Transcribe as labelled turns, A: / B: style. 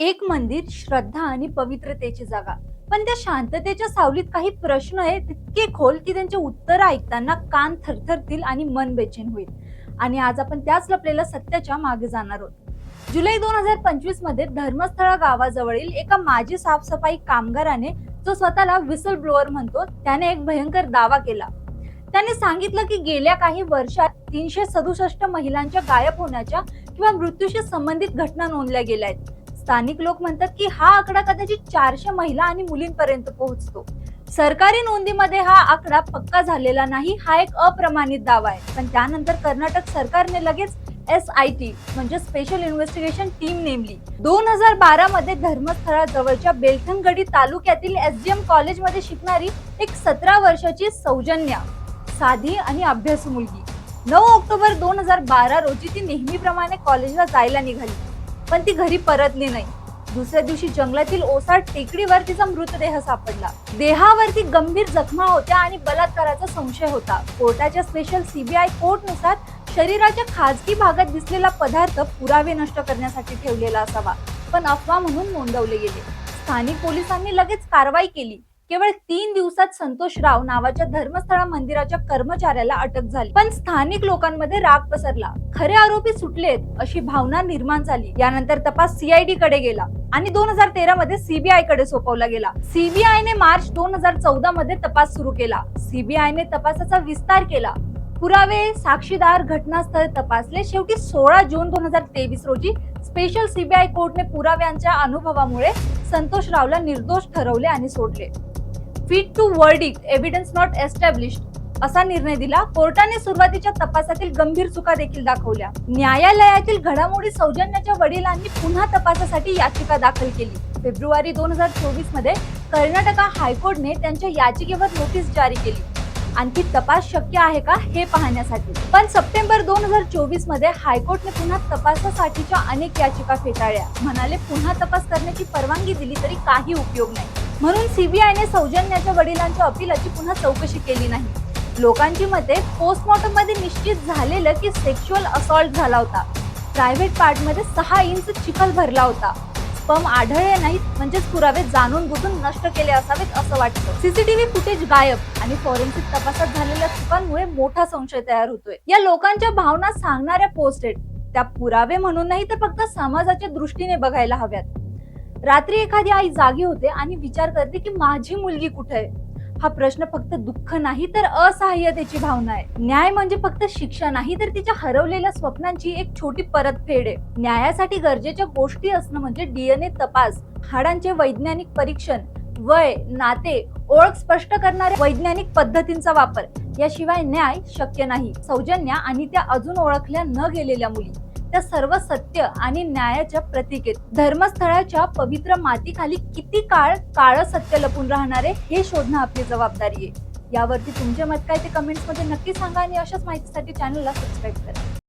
A: एक मंदिर श्रद्धा आणि पवित्रतेची जागा. पण त्या शांततेच्या सावलीत काही प्रश्न आहेत तितके खोल की त्यांचे उत्तर ऐकताना कान थरथरतील आणि मन बेचैन होईल. आणि आज आपण त्याच लपलेल्या सत्याच्या मागे जाणार आहोत. जुलै दोन हजार पंचवीसमध्ये धर्मस्थळा गावाजवळील एका माजी साफसफाई कामगाराने जो स्वतःला विसल ब्लोअर म्हणतो त्याने एक भयंकर दावा केला. त्याने सांगितलं की गेल्या काही वर्षात तीनशे सदुसष्ट महिलांच्या गायब होण्याच्या किंवा मृत्यूशी संबंधित घटना नोंदल्या गेल्या आहेत. स्थानिक लोक म्हणतात की हा आकडा कदाचित चारशे महिला आणि मुलींपर्यंत पोहोचतो. सरकारी नोंदीमध्ये हा आकडा पक्का झालेला नाही हा एक अप्रमाणित दावा आहे. पण त्यानंतर कर्नाटक सरकारने लगेच एस आय टी म्हणजे स्पेशल इन्व्हेस्टिगेशन टीम नेमली. दोन हजार बारा मध्ये धर्मस्थळाजवळच्या बेलथनगडी तालुक्यातील एस जी एम कॉलेजमध्ये शिकणारी एक सतरा वर्षाची सौजन्या साधी आणि अभ्यासू मुलगी. नऊ ऑक्टोबर दोन हजार बारा रोजी ती नेहमीप्रमाणे कॉलेजला जायला निघाली. पण ती घरी परतली नाही. दुसऱ्या दिवशी जंगलातील ओसाड टेकडीवर तिचा मृतदेह सापडला. देहावरती गंभीर जखमा होत्या आणि बलात्काराचा संशय होता. कोर्टाच्या स्पेशल सीबीआय कोर्टनुसार शरीराच्या खाजगी भागात दिसलेला पदार्थ पुरावे नष्ट करण्यासाठी ठेवलेला असावा पण अफवा म्हणून नोंदवले गेले. स्थानिक पोलिसांनी लगेच कारवाई केली. केवळ तीन दिवसात संतोष राव नावाच्या धर्मस्थळा मंदिराच्या कर्मचाऱ्याला अटक झाली. पण स्थानिक लोकांमध्ये राग पसरला. खरे आरोपी सुटलेत अशी भावना निर्माण झाली. यानंतर तपास सीआयडी कडे गेला आणि दोन हजार तेरा मध्ये सीबीआयकडे सोपवला गेला. सीबीआयने मार्च दोन हजार चौदा मध्ये तपास सुरू केला. सीबीआयने तपासाचा विस्तार केला. पुरावे साक्षीदार घटनास्थळ तपासले. शेवटी सोळा जून दोन हजार तेवीस रोजी स्पेशल सीबीआय कोर्टने पुराव्यांच्या अनुभवामुळे संतोष रावला निर्दोष ठरवले आणि सोडले. Fit to verdict evidence not established असा निर्णय दिला. कोर्टाने सुरुवातीच्या तपासातील गंभीर चुका देखील दाखवल्या. न्यायालयातील घडामोडी सौजन्याच्या वडिलांनी पुन्हा तपासासाठी याचिका दाखल केली. फेब्रुवारी दोन हजार चोवीसमध्ये कर्नाटका हायकोर्टने त्यांच्या याचिकेवर नोटीस जारी केली. आणखी तपास शक्य आहे का हे पाहण्यासाठी. पण सप्टेंबर दोन हजार चोवीसमध्ये हायकोर्टने पुन्हा तपासासाठीच्या अनेक याचिका फेटाळल्या. म्हणाले पुन्हा तपास करण्याची परवानगी दिली तरी काही उपयोग नाही. म्हणून सीबीआयने सौजन्याच्या वडिलांच्या अपिलाची पुन्हा चौकशी केली नाही. लोकांची मते पोस्टमॉर्टममध्ये निश्चित झालेलं की सेक्शुअल असॉल्ट झाला होता. प्रायव्हेट पार्टमध्ये सहा इंच चिखल भरला होता. स्पम आढळले नाहीत म्हणजेच पुरावे जाणून बुजून नष्ट केले असावेत असं वाटतं. सीसीटीव्ही फुटेज गायब आणि फॉरेन्सिक तपासात झालेल्या चुकांमुळे मोठा संशय तयार होतोय. या लोकांच्या भावना सांगणाऱ्या पोस्टेड त्या पुरावे म्हणून नाही तर फक्त समाजाच्या दृष्टीने बघायला हव्यात. रात्री एखादी आई जागी होते आणि विचार करते की माझी मुलगी कुठे आहे? हा प्रश्न फक्त दुःख नाही तर असहाय्यतेची भावना आहे. न्याय म्हणजे फक्त शिक्षा नाही तर तिच्या हरवलेल्या स्वप्नांची एक छोटी परतफेड आहे. न्यायासाठी गरजेच्या गोष्टी असणं म्हणजे डीएनए तपास हाडांचे वैज्ञानिक परीक्षण वय नाते ओळख स्पष्ट करणाऱ्या वैज्ञानिक पद्धतींचा वापर. याशिवाय न्याय शक्य नाही. सौजन्या आणि त्या अजून ओळखल्या न गेलेल्या मुली. त्या सर्व सत्य आणि न्यायाच्या प्रतीक आहेत धर्मस्थळाच्या पवित्र मातीखाली किती काळ काळ सत्य लपून राहणारे हे शोधणं आपली जबाबदारी आहे. यावरती तुमचे मत काय ते कमेंट्समध्ये नक्की सांगा आणि अशाच माहितीसाठी चॅनलला सबस्क्राईब करा.